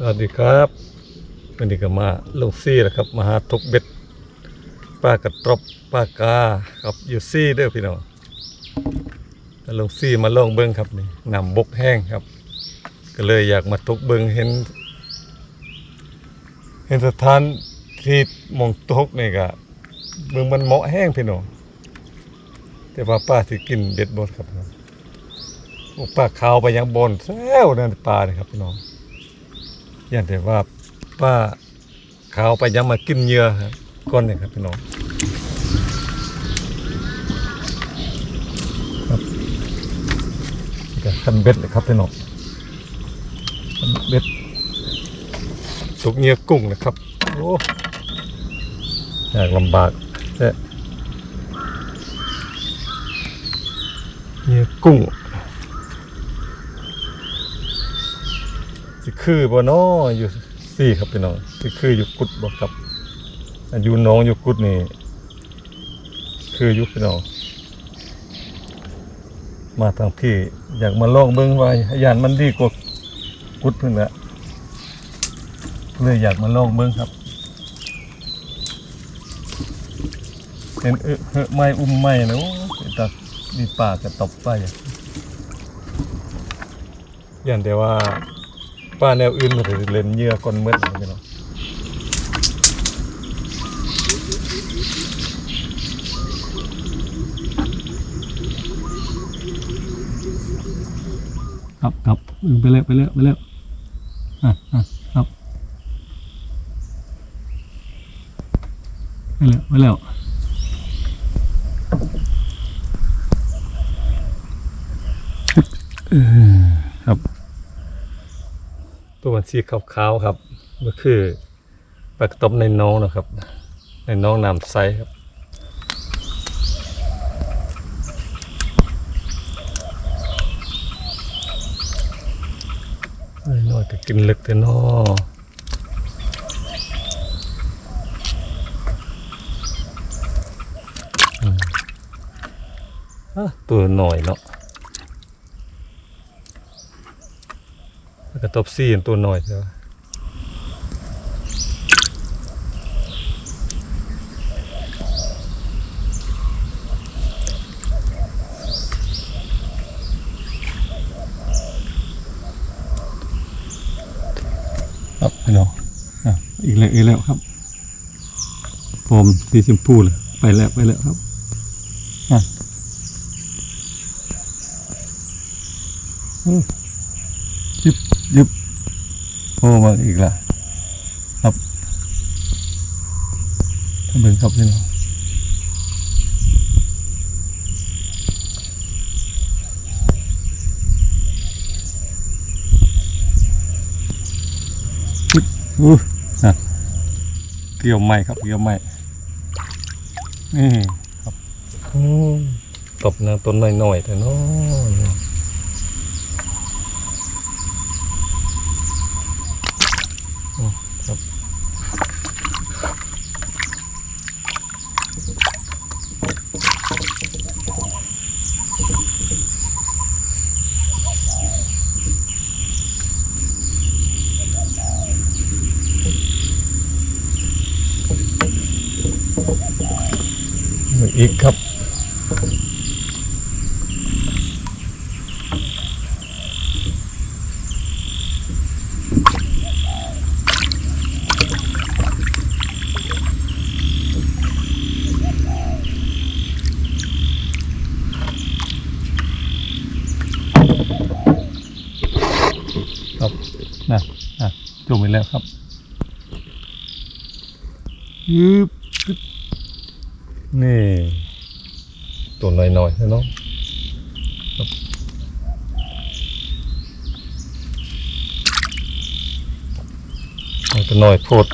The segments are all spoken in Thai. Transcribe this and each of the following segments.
สวัสดีครับวันนี้ก็มาลงซี่แหละครับมาหาทกเบ็ดปลากระตรบปลากาครับอยู่ซี่เด้อพี่น้องแต่ลงซี่มาลองเบิ้งครับนี่นำบกแห้งครับ ก็เลยอยากมาทกเบิ้งเห็น เห็นสถานที่มองทกนี่ก็เบิ้งมันเหมาะแห้งพี่น้องแต่ว่าป้าสิกินเบ็ดบดครับโอ้ป้าขาวไปยังบนแซวนั่นปลานี่ครับพี่น้อง อย่างแต่ว่าป้าขาวไปยังมากินเหยื่อครับก้อนเนี่ยครับพี่น้องครับคันเบ็ดเลยครับพี่น้องคันเบ็ดสุกเหยื่อกุ้งนะครับโอ้ยากลำบากแต่เหยื่อกุ้ง สิคือบ่นออยู่สี่ครับพี่น้องสิคืออยู่กุดบ่ครับอยู่น้องอยู่กุดนี่คืออยู่พี่น้องมาทางพี่อยากมาลองเบิ่งว่าย่านมันดีกว่ากุดเพิ่นละเลยอยากมาลองเบิ่งครับเห็นเออเหอไม้อุ้มไม้นะโอ้ตาดีป่ากระตบไปอย่านแต่ว่า ป้าแนวอื่นมันจะเล่นเยื่อก้นมืดนะพี่น้องครับครับไปแล้วไปแล้วไปแล้วอะอะครับไปแล้วไปแล้วเออครับ ตัวมันสีขาวๆครับก็คือปลากระตบในน้องนะครับ ในน้องน้ำใสครับไอ้น้อยก็กินลึกแต่นออืมอะตัวหน่อยเนาะ แล้วก็ตบซี่อันตัวหน่อยใช่ไหครับพี่น้องอีกแล้วอีกแล้วครับผมสีชมพูเลยไปแล้วไปแล้วครับอะอืมยิบ ยิบโอ้มาอีกละครับท่านเบิ่งครับพี่น้องยิบอู้ฮะเกี่ยวไม้ครับเกี่ยวไม้นี่ครับโอ้ตบนะต้นน่อยๆแต่น้อย ครับ อีกครับ ครับนะนะ จมไปแล้วครับยืบนี่ตัวหน่อยๆนะน้องครับเอาตัวหน่อยโพด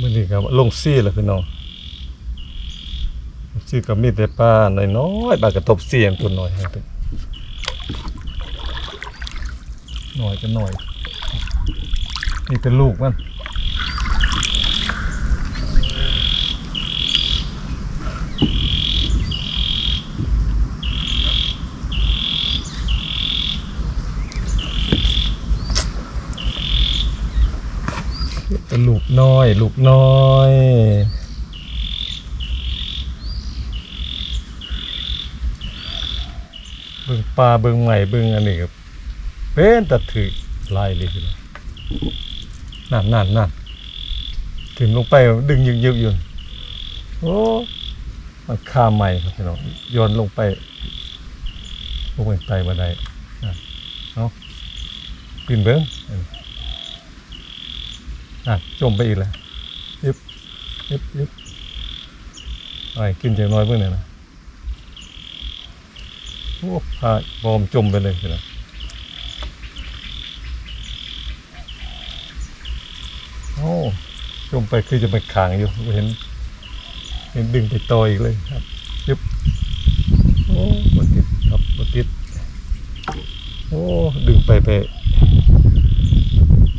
มื่อนี้ครับลงซี่แล้วพี่น้องซี่ก็มีแต่ปลาน้อยๆปลากระทบเสียงตัวหน่อยหน่อยก็น้อยนี่เป็นลูกมัน ลูกน้อย ลูกน้อยเบิ่งปลาเบิ่งใหม่เบิ่งอันนี้ครับเป็นตัดถือลายเลยทีเดียวนั่นนั่นนั่นถึงลงไปดึงยึกยึกอยู่โอ้มันคาใหม่ครับพี่น้องโยนลงไปลงไปไตมาได้เนาะขึ้นเบิ้ง อะจมไปอีกแล้วยึบยึบยึบไอ้กินจากหน้อยเบิ่งเนี่ยนะโอ้พาบอมจมไปเลยทีละโอ้จมไปคือจะไปขางอยู่เห็น เห็นดึงไปต่ออีกเลยครับยึบโอ้บติดครับบติดโอ้ดึงไปไป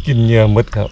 กินเยื่อหมดครับ